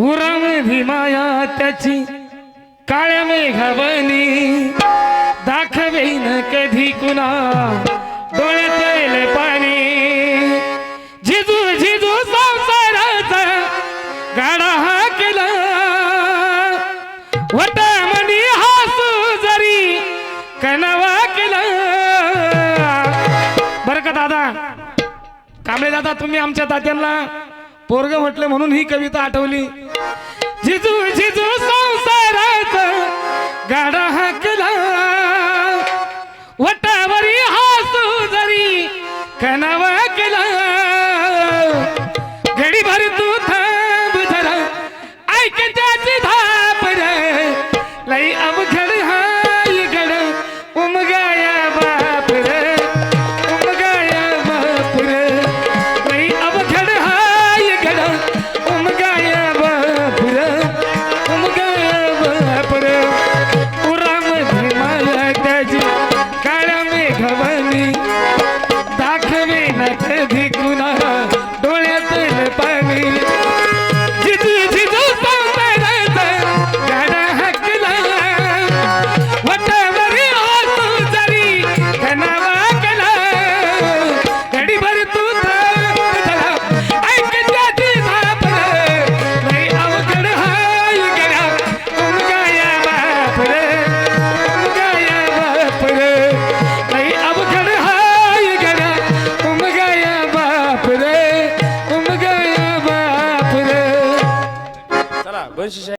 उरामध्ये माया त्याची काळ्या मेघावनी दाखवेन कधी कुणा डोळ्यात पाणी. झिजू झिजू संसाराचा गाडा हा केला वटामणी हासू जरी कनवा केला. बरं का दादा? कांबळे दादा तुम्ही आमच्या तात्यांना पोरग म्हटलं म्हणून ही कविता आठवली. जिजू जिजू संसारात गाडा हाकला. वटावरी हासू जरी कनावा केला. घडी भरत दाखवे न कधी कुणा 원시샷